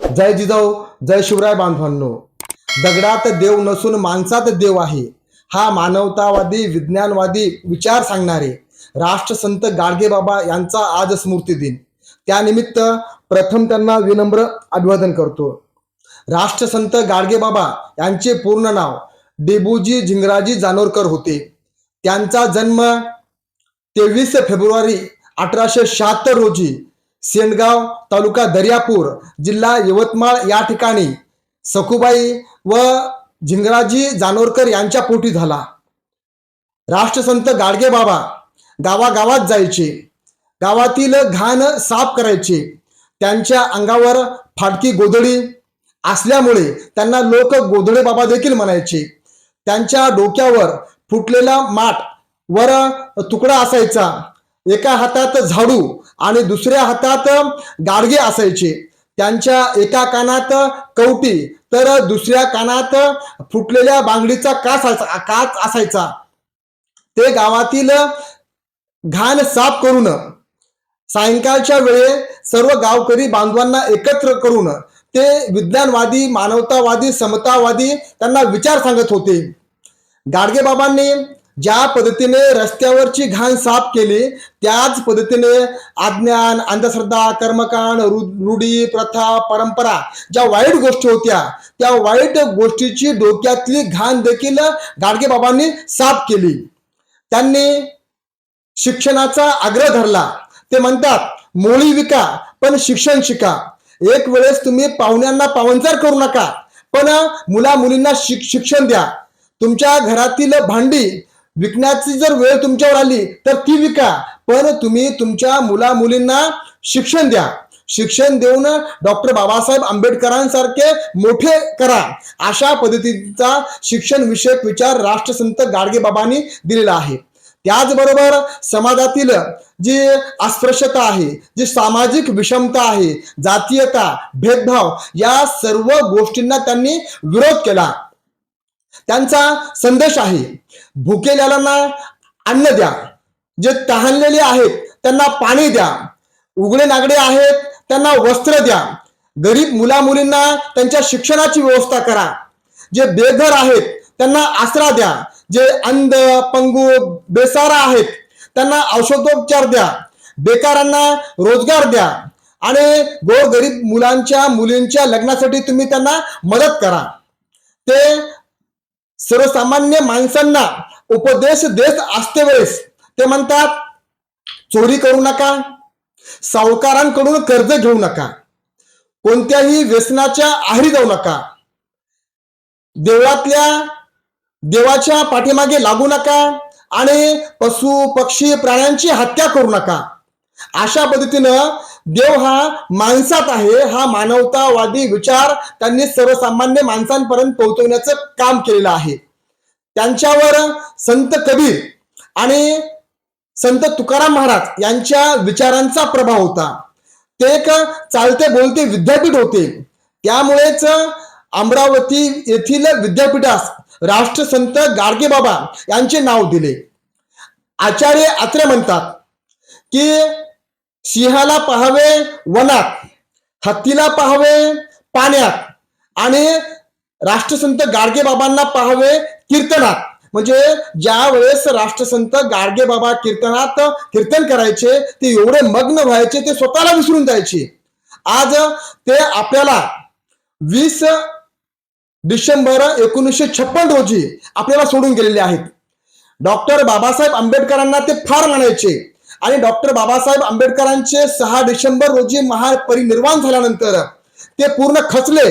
जय जिजाऊ जय शिवराय बांधवांनो. दगडात देव नसून माणसात देव आहे. हा मानवतावादी विज्ञानवादी विचार सांगणारे राष्ट्रसंत गाडगेबाबा यांचा आज स्मृती दिन. त्यानिमित्त प्रथम त्यांना विनम्र अभिवादन करतो. राष्ट्रसंत गाडगेबाबा यांचे पूर्ण नाव डेबूजी झिंगराजी जानोरकर होते. त्यांचा जन्म तेवीस फेब्रुवारी अठराशे शहात्तर रोजी सेंडगाव तालुका दर्यापूर जिल्हा यवतमाळ या ठिकाणी सखुबाई व झिंगराजी जानोरकर यांच्या पोटी झाला. राष्ट्रसंत गाडगे बाबा गावागावात जायचे. गावातील घाण साफ करायचे. त्यांच्या अंगावर फाटकी गोधडी असल्यामुळे त्यांना लोक गोधडे बाबा देखील म्हणायचे. त्यांच्या डोक्यावर फुटलेला माठ वर तुकडा असायचा. एका हातात झाडू आणि दुसऱ्या हातात गाडगे असायचे. त्यांच्या एका कानात कवटी. तर दुसऱ्या कानात फुटलेल्या बांगडीचा कास काच असायचा. ते गावातील घाण साफ करून सायंकाळच्या वेळे सर्व गावकरी बांधवांना एकत्र करून ते विज्ञानवादी मानवतावादी समतावादी त्यांना विचार सांगत होते. गाडगेबाबांनी ज्या पद्धतीने रस्त्यावरची घाण साफ केली त्याच पद्धतीने अज्ञान अंधश्रद्धा कर्मकांड रूढी प्रथा परंपरा ज्या वाईट गोष्टी होत्या त्या वाईट गोष्टीची डोक्यातली घाण देखील गाडगेबाबांनी साफ केली. त्यांनी शिक्षणाचा आग्रह धरला. ते म्हणतात मोळी विका पण शिक्षण शिका. एक वेळेस तुम्ही पाहुण्यांना पावनचार करू नका पण मुला मुलींना शिक शिक्षण द्या. तुमच्या घरातील भांडी विकण्याची जर वेळ तुमच्यावर आली तर ती विका. पण तुम्ही तुमच्या मुला मुलींना शिक्षण द्या. शिक्षण देऊन डॉक्टर बाबासाहेब आंबेडकरांसारखे मोठे करा. अशा पद्धतीचा शिक्षण विषयक विचार राष्ट्रसंत गाडगेबाबांनी दिलेला आहे. त्याचबरोबर समाजातील जी अस्पृश्यता आहे जी सामाजिक विषमता आहे जातीयता भेदभाव या सर्व गोष्टींना त्यांनी विरोध केला. त्यांचा संदेश आहे. भुकेल्याला अन्न द्या. जे तहानलेले आहेत त्यांना पाणी द्या. उघडे नागडे आहेत त्यांना वस्त्र द्या. गरीब मुला मुलींना त्यांच्या शिक्षणाची व्यवस्था करा. जे बेघर आहेत त्यांना आसरा द्या. जे अंध पंगू बेसारा आहेत त्यांना औषधोपचार द्या. बेकारांना रोजगार द्या. आणि गोरगरीब मुलांच्या मुलींच्या लग्नासाठी तुम्ही त्यांना मदत करा. ते सर्वसामान्य माणसांना उपदेश देत असते वेळेस ते म्हणतात चोरी करू नका सावकारांकडून कर्ज घेऊ नका कोणत्याही व्यसनाच्या आहारी जाऊ नका देवळातल्या देवाच्या पाठीमागे लागू नका आणि पशु पक्षी प्राण्यांची हत्या करू नका. अशा पद्धतीनं देव हा माणसात आहे हा मानवतावादी विचार त्यांनी सर्वसामान्य माणसांपर्यंत पोहोचवण्याचं काम केलेलं आहे. त्यांच्यावर संत कबीर आणि संत तुकाराम महाराज यांच्या विचारांचा प्रभाव होता. ते एक चालते बोलते विद्यापीठ होते. त्यामुळेच अमरावती येथील विद्यापीठास राष्ट्रसंत गाडगेबाबा यांचे नाव दिले. आचार्य आत्रे म्हणतात की सिंहाला पाहावे वनात हत्तीला पाहावे पाण्यात आणि राष्ट्रसंत गाडगे बाबांना पाहावे कीर्तनात. म्हणजे ज्या वेळेस राष्ट्रसंत गाडगे बाबा कीर्तनात कीर्तन करायचे ते एवढे मग्न व्हायचे ते स्वतःला विसरून जायचे. आज ते आपल्याला वीस डिसेंबर एकोणीसशे छप्पन रोजी आपल्याला सोडून गेलेले आहेत. डॉक्टर बाबासाहेब आंबेडकरांना ते फार म्हणायचे आणि डॉक्टर बाबासाहेब आंबेडकरांचे सहा डिसेंबर रोजी महापरिनिर्वाण झाल्यानंतर ते पूर्ण खचले.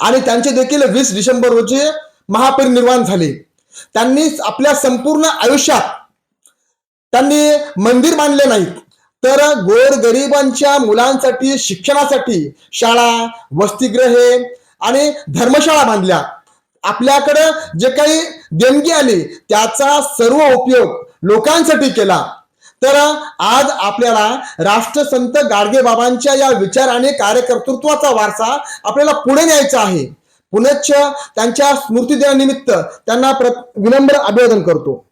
आणि त्यांचे देखील वीस डिसेंबर रोजी महापरिनिर्वाण झाले. त्यांनी आपल्या संपूर्ण आयुष्यात त्यांनी मंदिर बांधले नाहीत. तर गोर गरिबांच्या मुलांसाठी शिक्षणासाठी शाळा वसतिगृहे आणि धर्मशाळा बांधल्या. आपल्याकडं जे काही देणगी आली त्याचा सर्व उपयोग लोकांसाठी केला. तर आज आपल्याला राष्ट्रसंत गाडगे बाबांच्या या विचाराने कार्यकर्तृत्वाचा वारसा आपल्याला पुढे न्यायचा आहे. पुनश्च त्यांच्या स्मृतीदिनानिमित्त त्यांना प्र विनम्र अभिवादन करतो.